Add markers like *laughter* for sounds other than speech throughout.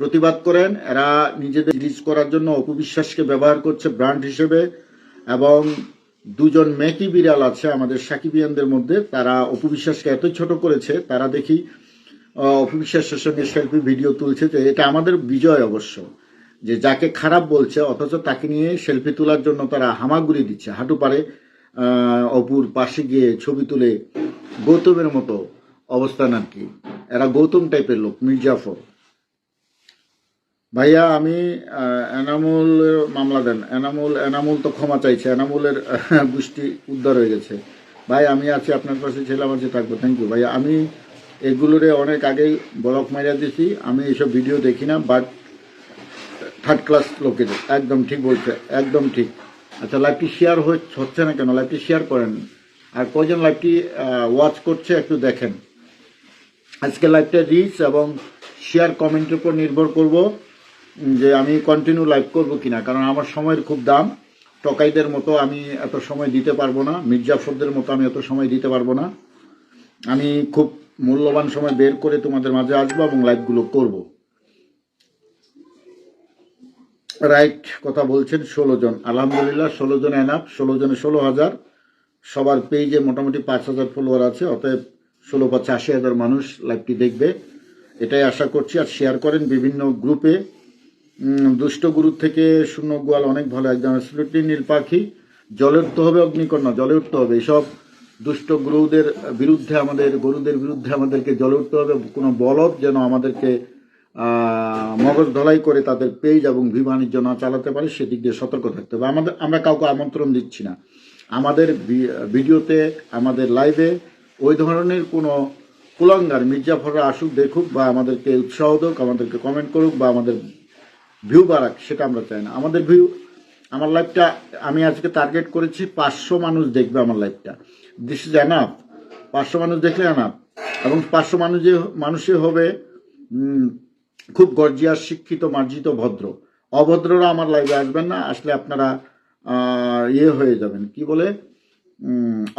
প্রতিবাদ করেন। এরা নিজেদের রিচ করার জন্য অপবিশ্বাসকে ব্যবহার করছে ব্র্যান্ড হিসেবে এবং দুজন মেকি বিড়াল আছে আমাদের সাকিবিয়ানদের মধ্যে। তারা অপবিশ্বাসকে এত ছোট করেছে, তারা দেখি অপবিশ্বাসের সঙ্গে সেলফি ভিডিও তুলছে যে এটা আমাদের বিজয় অবশ্য, যে যাকে খারাপ বলছে, অথচ তাকে নিয়ে সেলফি তোলার জন্য তারা হামাগুড়ি দিচ্ছে। হাঁটু পারে অপুর পাশে গিয়ে ছবি তুলে গৌতমের মতো অবস্থান আর কি। এরা গৌতম টাইপের লোক, মির্জাফর। ভাইয়া আমি আহ, এনামুলের মামলা দেন। এনামুল এনামুল তো ক্ষমা চাইছে। এনামুলের গোষ্ঠী উদ্ধার হয়ে গেছে। ভাই আমি আছি আপনার পাশে ছিলাম আছে থাকব। থ্যাংক ইউ ভাইয়া আমি এগুলোরে অনেক আগেই ব্লক মারিয়া দিছি। আমি এইসব ভিডিও দেখি না বাট থার্ড ক্লাস লোকের একদম ঠিক বলছে একদম ঠিক। আচ্ছা লাইভটি শেয়ার হচ্ছে না কেন? লাইভটি শেয়ার করেন। আর কয়জন লাইভটি ওয়াচ করছে একটু দেখেন। আজকে লাইভটা রিচ এবং শেয়ার কমেন্টের উপর নির্ভর করব। যে আমি কন্টিনিউ লাইভ করব কিনা, কারণ আমার সময়ের খুব দাম। টকাইদের মতো আমি এত সময় দিতে পারব না, মির্জাফরদের মতো আমি এত সময় দিতে পারব না। আমি খুব মূল্যবান সময় বের করে তোমাদের মাঝে আসব এবং লাইভগুলো করব। রাইট কথা বলছেন ষোলো জন। আলহামদুলিল্লাহ, ষোলো জন এনাফ ষোলো জনে ষোলো হাজার। সবার পেজে মোটামুটি পাঁচ হাজার ফলোয়ার আছে, অতএব ষোলো পাঁচ আশি হাজার মানুষ লাইভটি দেখবে। এটাই আশা করছি, আর শেয়ার করেন বিভিন্ন গ্রুপে দুষ্ট গুরু থেকে শূন্য গোয়াল অনেক ভালো একজন স্লুটলি নীল পাখি, জলে উঠতে হবে অগ্নিকন্যা, জলে উঠতে হবে। এসব দুষ্ট গুরুদের বিরুদ্ধে আমাদের, গরুদের বিরুদ্ধে আমাদেরকে জলে উঠতে হবে। কোনো বলদ যেন আমাদেরকে মগজ ধলাই করে তাদের পেজ এবং ভি বাণিজ্য না চালাতে পারে, সেদিক দিয়ে সতর্ক থাকতে হবে। আমাদের, আমরা কাউকে আমন্ত্রণ দিচ্ছি না। আমাদের ভিডিওতে, আমাদের লাইভে ওই ধরনের কোনো কুলঙ্গার, মির্জাফররা আসুক, দেখুক বা আমাদেরকে উৎসাহ দেক, আমাদেরকে কমেন্ট করুক বা আমাদের ভিউ বাড়াক, সেটা আমরা চাই না। আমাদের ভিউ আমার লাইভটা আমি আজকে টার্গেট করেছি, পাঁচশো মানুষ দেখবে আমার লাইভটা দিস ইজ অ্যানাফ পাঁচশো মানুষ দেখলে অ্যানাফ এবং পাঁচশো মানুষ যে মানুষই হবে খুব গর্জিয়াস, শিক্ষিত, মার্জিত, ভদ্র। অভদ্ররা আমার লাইভে আসবেন না, আসলে আপনারা ইয়ে হয়ে যাবেন। কি বলে?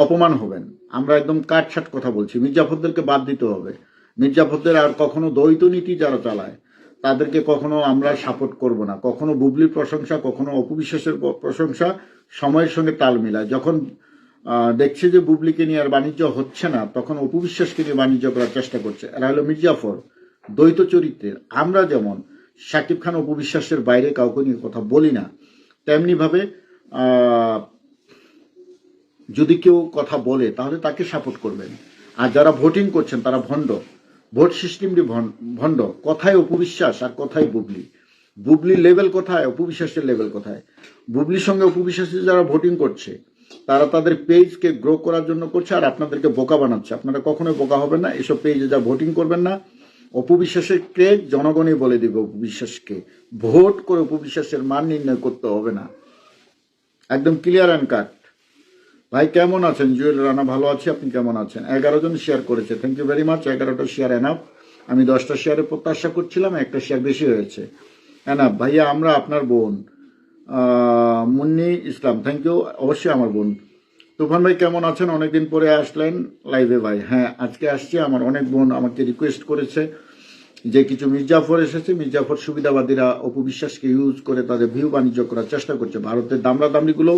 অপমান হবেন। আমরা একদম কাটছাট কথা বলছি। মির্জাফরদেরকে বাদ দিতে হবে। মির্জাফরদের আর কখনো দ্বৈত নীতি যারা চালায় তাদেরকে কখনো আমরা সাপোর্ট করব না। কখনো বুবলির প্রশংসা, কখনো অপবিশ্বাসের প্রশংসা সময়ের সঙ্গে তাল মিলায়। যখন দেখছে যে বুবলিকে নিয়ে আর বাণিজ্য হচ্ছে না, তখন অপবিশ্বাসকে নিয়ে বাণিজ্য করার চেষ্টা করছে। এরা হলো মির্জাফর, দ্বৈত চরিত্রের আমরা যেমন শাকিব খান অপবিশ্বাসের বাইরে কাউকে নিয়ে কথা বলি না তেমনি ভাবে যদি কেউ কথা বলে, তাহলে তাকে সাপোর্ট করবেন। আর যারা ভোটিং করছেন, তারা ভণ্ড। ভোট সিস্টেমটি ভণ্ড, কথায় অপবিশ্বাস আর কথায় বুবলি। বুবলির লেভেল কোথায়, অপবিশ্বাসের লেভেল কোথায়? বুবলির সঙ্গে অপবিশ্বাসে যারা ভোটিং করছে, তারা তাদের পেজকে গ্রো করার জন্য করছে আর আপনাদেরকে বোকা বানাচ্ছে। আপনারা কখনোই বোকা হবেন না, এসব পেজে যা ভোটিং করবেন না। অপবিশ্বাসের ক্রেজ জনগণই বলে দিবে অপবিশ্বাসকে। ভোট করে অপবিশ্বাসের মান নির্ণয় করতে হবে না। একদম ক্লিয়ার অ্যান্ড কাট ভাই, কেমন আছেন? জুয়েল, রানা, ভালো আছি? আপনি কেমন আছেন? এগারো জন শেয়ার করেছে। থ্যাংক ইউ ভেরি মাচ এগারোটা শেয়ার এনাফ আমি দশটা শেয়ারের প্রত্যাশা করছিলাম, একটা শেয়ার বেশি হয়েছে। এনাফ ভাইয়া, আমরা আপনার বোন মুন্নি ইসলাম। থ্যাংক ইউ অবশ্যই আমার বোন। তুফান ভাই, কেমন আছেন? অনেকদিন পরে আসলেন লাইভে ভাই। হ্যাঁ আজকে আসছি। আমার অনেক বোন আমাকে রিকোয়েস্ট করেছে যে কিছু মির্জাফর এসেছে। মির্জাফর সুবিধাবাদীরা অপবিশ্বাসকে ইউজ করে তাদের ভিউ বাণিজ্য করার চেষ্টা করছে। ভারতের দামরা দামড়িগুলো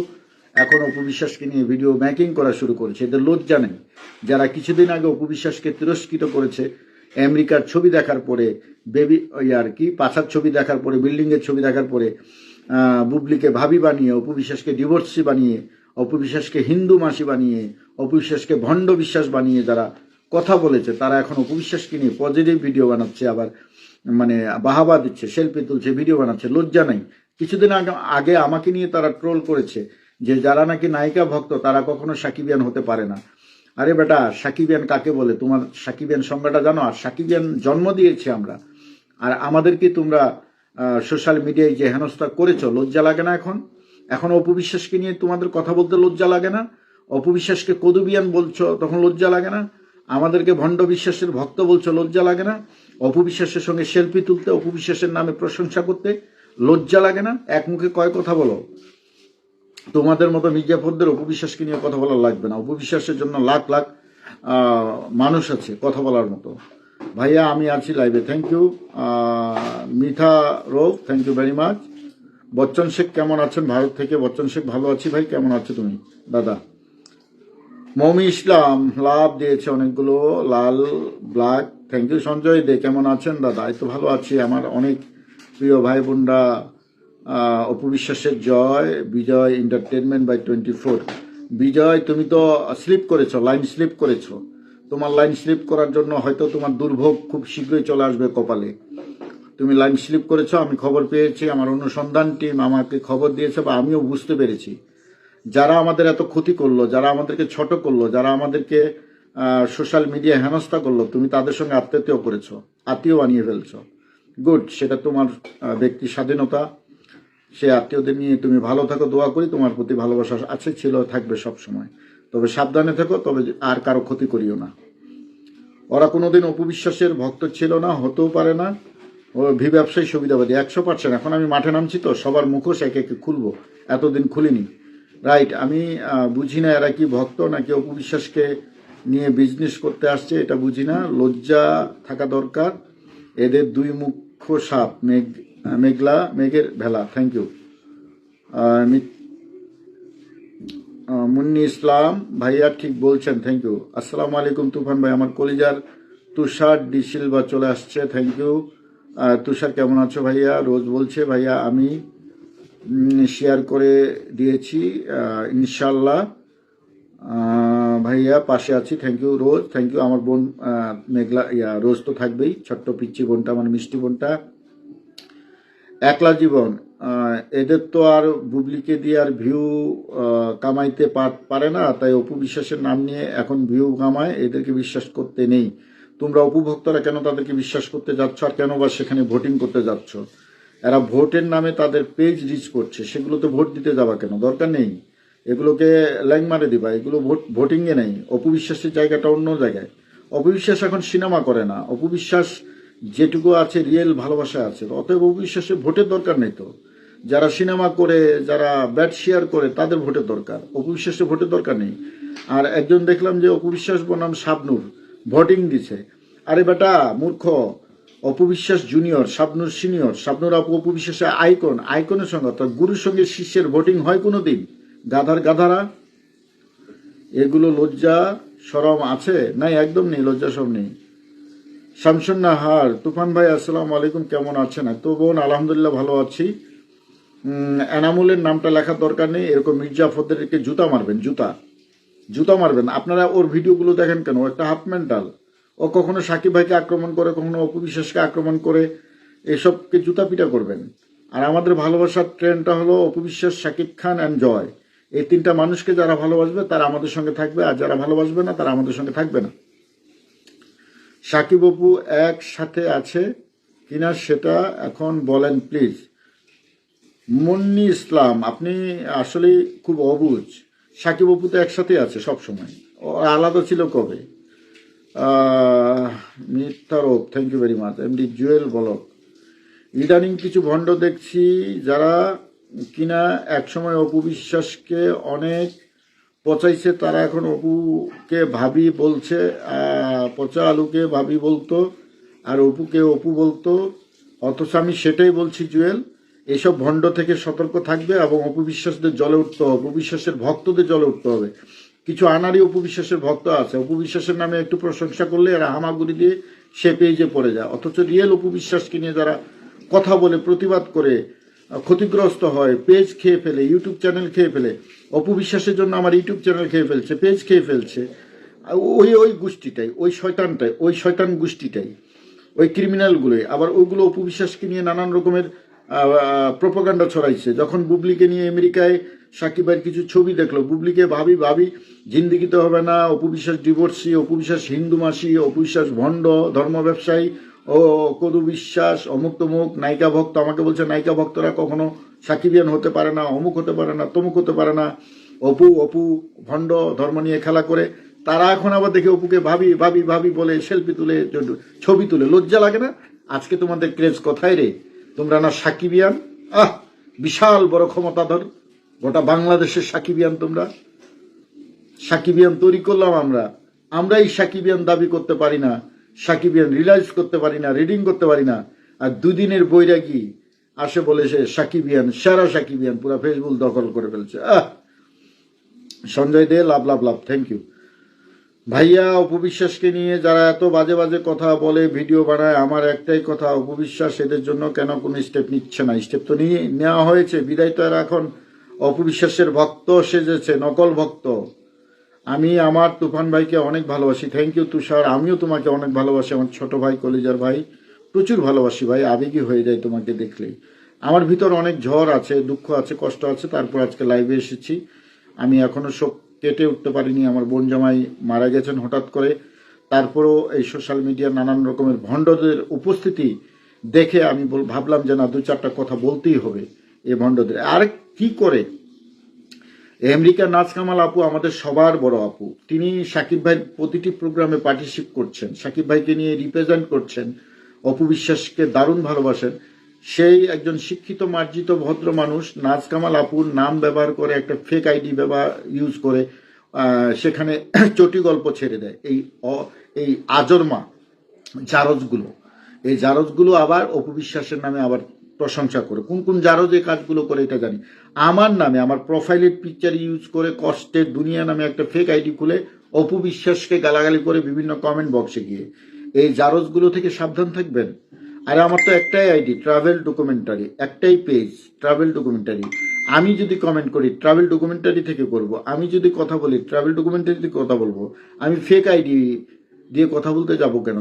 এখন অপবিশ্বাসকে নিয়ে ভিডিও মেকিং করা শুরু করেছে। এদের লজ্জা নেই যারা কিছুদিন আগে অপবিশ্বাসকে তিরস্কৃত করেছে, আমেরিকার ছবি দেখার পরে, বেবি, ওই আর কি, পাছার ছবি দেখার পরে, বিল্ডিংয়ের ছবি দেখার পরে বুবলিকে ভাবি বানিয়ে, অপবিশ্বাসকে ডিভোর্সি বানিয়ে, অপবিশ্বাসকে হিন্দু মাসি বানিয়ে, অপবিশ্বাসকে ভণ্ড বিশ্বাস বানিয়ে যারা কথা বলেছে, তারা এখন অপবিশ্বাসকে নিয়ে পজিটিভ ভিডিও বানাচ্ছে, আবার মানে বাহাবা দিচ্ছে সেলফি তুলছে ভিডিও বানাচ্ছে, লজ্জা নাই। কিছুদিন আগে আগে আমাকে নিয়ে তারা ট্রোল করেছে। যে যারা নাকি নায়িকা ভক্ত, তারা কখনো সাকিবিয়ান হতে পারে না। আরে বেটা, সাকিবিয়ান কাকে বলে? তোমার সাকিবিয়ান সংজ্ঞাটা জানো? আর সাকিবিয়ান জন্ম দিয়েছি আমরা। আর আমাদেরকে তোমরা সোশ্যাল মিডিয়ায় যে হেনস্থা করেছ, লজ্জা লাগে না এখন? এখন অপবিশ্বাসকে নিয়ে তোমাদের কথা বলতে লজ্জা লাগে না? অপবিশ্বাসকে কদুবিয়ান বলছো, তখন লজ্জা লাগে না? আমাদেরকে ভণ্ড বিশ্বাসের ভক্ত বলছো, লজ্জা লাগে না? অপবিশ্বাসের সঙ্গে সেলফি তুলতে অপবিশ্বাসের নামে প্রশংসা করতে লজ্জা লাগে না? এক মুখে কয় কথা বলো? তোমাদের মতো মির্জাফরদের অপবিশ্বাসকে নিয়ে কথা বলা লাগবে না। অপবিশ্বাসের জন্য লাখ লাখ মানুষ আছে কথা বলার মতো। ভাইয়া, আমি আছি লাইভে থ্যাংক ইউ মিঠা রোভ thank you very much Bachchan Sheikh কেমন আছেন? ভারত থেকে বচ্চন শেখ ভালো আছি ভাই, কেমন আছো তুমি? দাদা। মমি ইসলাম, লাভ দিয়েছে অনেকগুলো, লাল black thank you Sanjay Dey, কেমন আছেন? দাদা, এই তো ভালো আছি। আমার অনেক প্রিয় ভাই বোনরা আহ, অপু বিশ্বাসের Joy Bijoy entertainment by twenty four Bijoy তুমি তো স্লিপ করেছ লাইন স্লিপ করেছ। তোমার লাইন স্লিপ করার জন্য হয়তো তোমার দুর্ভোগ খুব শীঘ্রই চলে আসবে কপালে। তুমি লাইন স্লিপ করেছ আমি খবর পেয়েছি আমার অনুসন্ধান টিম আমাকে খবর দিয়েছে বা আমিও বুঝতে পেরেছি। যারা আমাদের এত ক্ষতি করল যারা আমাদেরকে ছোট করল যারা আমাদেরকে সোশ্যাল মিডিয়া হেনস্থা করল তুমি তাদের সঙ্গে আত্মীয় করেছ আত্মীয় বানিয়ে ফেলছো। গুড সেটা তোমার ব্যক্তি স্বাধীনতা সে আত্মীয়দের নিয়ে তুমি ভালো থাকো, দোয়া করি। তোমার প্রতি ভালোবাসা আছে, ছিল, থাকবে সব সময় তবে সাবধানে থেকো, তবে আর কারও ক্ষতি করিও না। ওরা কোনোদিন অপবিশ্বাসের ভক্ত ছিল না, হতেও পারে না। ও ভি ব্যবসায়ী সুবিধাবাদী, একশো পার্সেন্ট। এখন আমি মাঠে নামছি তো, সবার মুখোশ একে একে খুলবো। এতদিন খুলিনি। রাইট, আমি বুঝি না এরা কি ভক্ত নাকি অপবিশ্বাসকে নিয়ে বিজনেস করতে আসছে, এটা বুঝি না। লজ্জা থাকা দরকার। এদের দুই মুখ্য সাপ, মেঘ মেঘলা, মেঘের ভেলা থ্যাংক ইউ মুন্নি ইসলাম, ভাইয়া ঠিক বলছেন থ্যাংক ইউ আসসালামু আলাইকুম, তুফান ভাই, আমার কলিজার তুষার ডিসিল বা চলে আসছে থ্যাংক ইউ তুষার, কেমন আছো ভাইয়া? রোজ বলছে, ভাইয়া, আমি শেয়ার করে দিয়েছি ইনশাল্লাহ ভাইয়া, পাশে আছি thank you Rose. Thank you আমার বোন মেঘলা, ইয়া, রোজ তো থাকবেই, ছোট্ট পিচ্ছি বোনটা আমার মিষ্টি বোনটা। একলা জীবন এদের তো আর বুবলিকে দিয়ে আর ভিউ কামাইতে পারে না, তাই অপু বিশ্বাসের নাম নিয়ে এখন ভিউ কামায়, এদেরকে বিশ্বাস করতে নেই। তোমরা উপভোক্তারা কেন তাদেরকে বিশ্বাস করতে যাচ্ছ আর কেন বা সেখানে ভোটিং করতে যাচ্ছ? এরা ভোটের নামে তাদের পেজ রিচ করছে, সেগুলোতে ভোট দিতে যাবা কেন? দরকার নেই। এগুলোকে ল্যাং মারে দিবা, এগুলো ভোট ভোটিংয়ে নেই। অপবিশ্বাসের জায়গাটা অন্য জায়গায়। অপবিশ্বাস এখন সিনেমা করে না। অপবিশ্বাস যেটুকু আছে রিয়েল ভালোবাসা আছে অতএব অপবিশ্বাসে ভোটের দরকার নেই তো। যারা সিনেমা করে, যারা ব্যাট শেয়ার করে, তাদের ভোটের দরকার। অপবিশ্বাসে ভোটের দরকার নেই। আর একজন দেখলাম যে অপবিশ্বাস বনাম শাবনুর, ভোটিং দিছে। আরে বেটা, মূর্খ। অপবিশ্বাস জুনিয়র শাবনুর সিনিয়র শাবনুর আপু অপবিশ্বাসে আইকন আইকনের সঙ্গে, অর্থাৎ গুরুর সঙ্গে শিষ্যের ভোটিং হয় কোনো দিন গাধার গাধারা? এগুলো লজ্জা সরম আছে? নাই, একদম নেই, লজ্জা সব নেই। শামসুন নাহার তুফান ভাই, আসসালামু আলাইকুম, কেমন আছেন? তো বোন, আলহামদুলিল্লাহ ভালো আছি। এনামুলের নামটা লেখার দরকার নেই, এরকম মির্জাফরদেরকে জুতা মারবেন, জুতা। জুতা মারবেন। আপনারা ওর ভিডিওগুলো দেখেন কেন? একটা হাফ মেন্টাল। ও কখনো সাকিব ভাইকে আক্রমণ করে, কখনো অপবিশ্বাসকে আক্রমণ করে এসবকে জুতা পিটা করবেন। আর আমাদের ভালোবাসার ট্রেন্ডটা হলো অপবিশ্বাস সাকিব খান অ্যান্ড জয়। এই তিনটা মানুষকে যারা ভালোবাসবে, তারা আমাদের সঙ্গে থাকবে, আর যারা ভালোবাসবে না, তারা আমাদের সঙ্গে থাকবে না। সাকিব অপু একসাথে আছে কিনা সেটা এখন বলেন প্লিজ মুন্নি ইসলাম, আপনি আসলে খুব অবুজ। সাকিব অপু তো একসাথে আছে সব সময় ও আলাদা ছিল কবে? মিথ্যারোপ thank you very much MD Jewel বলক। ইদানিং কিছু ভণ্ড দেখছি যারা কিনা একসময় অপু বিশ্বাসকে অনেক পচাইছে, তারা এখন অপুকে ভাবি বলছে পচা আলুকে ভাবি বলতো, আর অপুকে অপু বলতো। অথচ আমি সেটাই বলছি, জুয়েল এইসব ভণ্ড থেকে সতর্ক থাকবে এবং অপবিশ্বাসদের জলে উঠতে হবে অপবিশ্বাসের ভক্তদের জলে উঠতে হবে। কিছু আনারি অপবিশ্বাসের ভক্ত আছে অপবিশ্বাসের নামে একটু প্রশংসা করলে এরা হামাগুড়ি দিয়ে সে পেজে পড়ে যায়। অথচ রিয়েল অপবিশ্বাসকে নিয়ে যারা কথা বলে, প্রতিবাদ করে ক্ষতিগ্রস্ত হয়, পেজ খেয়ে ফেলে ইউটিউব চ্যানেল খেয়ে ফেলে। অপবিশ্বাসের জন্য আমার ইউটিউব চ্যানেল খেয়ে ফেলছে, পেজ খেয়ে ফেলছে। ওই ওই গোষ্ঠীটাই, ওই শয়তানটাই, ওই শয়তান গোষ্ঠীটাই, ওই ক্রিমিনালগুলোই আবার ওইগুলো অপবিশ্বাসকে নিয়ে নানান রকমের প্রোপাগান্ডা ছড়াইছে। যখন বুবলিকে নিয়ে আমেরিকায় সাকিবের কিছু ছবি দেখল, বুবলিকে ভাবি ভাবি জিন্দিগিতে হবে না অপবিশ্বাস ডিভোর্সি অপবিশ্বাস হিন্দু মাসি অপবিশ্বাস ভণ্ড ধর্ম ব্যবসায়ী ও কদু বিশ্বাস, অমুক তমুক, নায়িকা ভক্ত, আমাকে বলছে নায়িকা ভক্তরা কখনো সাকিবিয়ান হতে পারে না, অমুক হতে পারে না, তমুক হতে পারে না। অপু অপু, ভণ্ড, ধর্ম নিয়ে খেলা করে, তারা এখন আবার দেখে অপুকে ভাবি ভাবি ভাবি বলে সেলফি তুলে, ছবি তুলে। লজ্জা লাগে না? আজকে তোমাদের ক্রেজ কোথায় রে? তোমরা না সাকিবিয়ান? আহ, বিশাল বড় ক্ষমতাধর। গোটা বাংলাদেশের সাকিবিয়ান তোমরা। সাকিবিয়ান তৈরি করলাম আমরা। আমরাই সাকিবিয়ান দাবি করতে পারি না। সাকিবিয়ান রিলাইজ করতে পারি না রিডিং করতে পারি না। আর দুদিনের বৈরাগী আসে বলে সে সাকিবিয়ান, সারা সাকিবিয়ান, পুরো ফেসবুক দখল করে ফেলছে। আহ! Sanjay Dey, love love love thank you ভাইয়া অপবিশ্বাসকে নিয়ে যারা এত বাজে বাজে কথা বলে ভিডিও বানায়, আমার একটাই কথা অপবিশ্বাস এদের জন্য কেন কোনো স্টেপ নিচ্ছে না? স্টেপ তো নিয়ে নেওয়া হয়েছে, বিদায় তো এখন। অপবিশ্বাসের ভক্ত সেজেছে, নকল ভক্ত। আমি আমার তুফান ভাইকে অনেক ভালোবাসি। Thank you Tushar. আমিও তোমাকে অনেক ভালোবাসি, আমার ছোট ভাই, কলিজার ভাই। প্রচুর ভালোবাসি ভাই, আবেগী হয়ে যায় তোমাকে দেখলেই। আমার ভিতর অনেক ঝড় আছে, দুঃখ আছে, কষ্ট আছে, তারপর আজকে লাইভে এসেছি। আমি এখনও শোক কেটে উঠতে পারিনি, আমার বোন জামাই মারা গেছেন হঠাৎ করে। তারপরও এই সোশ্যাল মিডিয়ার নানান রকমের ভণ্ডদের উপস্থিতি দেখে আমি বল- ভাবলাম যে না দু চারটা কথা বলতেই হবে এ ভণ্ডদের। আর কি করে আমেরিকা নাচ কামাল আপু আমাদের সবার বড় আপু। তিনি সাকিব ভাইয়ের প্রতিটি প্রোগ্রামে পার্টিসিপেট করছেন, সাকিব ভাইকে নিয়ে রিপ্রেজেন্ট করছেন, অপু বিশ্বাসকে দারুণ ভালোবাসেন। সেই একজন শিক্ষিত, মার্জিত, ভদ্র মানুষ নাচ কামাল আপুর নাম ব্যবহার করে, একটা ফেক আইডি ব্যবহার ইউজ করে সেখানে *clears throat* চটি গল্প ছেড়ে দেয়। এই এই আজরমা জারজগুলো। এই জারজগুলো আবার অপবিশ্বাসের নামে আবার প্রশংসা করে। কোন কোন জারজ এই কাজগুলো করে, এটা জানি। আমার নামে, আমার প্রোফাইলের পিকচার ইউজ করে কষ্টের দুনিয়া নামে একটা ফেক আইডি খুলে অপবিশ্বাসকে গালাগালি করে বিভিন্ন কমেন্ট বক্সে গিয়ে। এই জারজগুলো থেকে সাবধান থাকবেন। আর আমার তো একটাই আইডি ট্রাভেল ডকুমেন্টারি একটাই পেজ ট্রাভেল ডকুমেন্টারি আমি যদি কমেন্ট করি ট্রাভেল ডকুমেন্টারি থেকে করব। আমি যদি কথা বলি ট্রাভেল ডকুমেন্টারি থেকে কথা বলব। আমি ফেক আইডি দিয়ে কথা বলতে যাব কেন?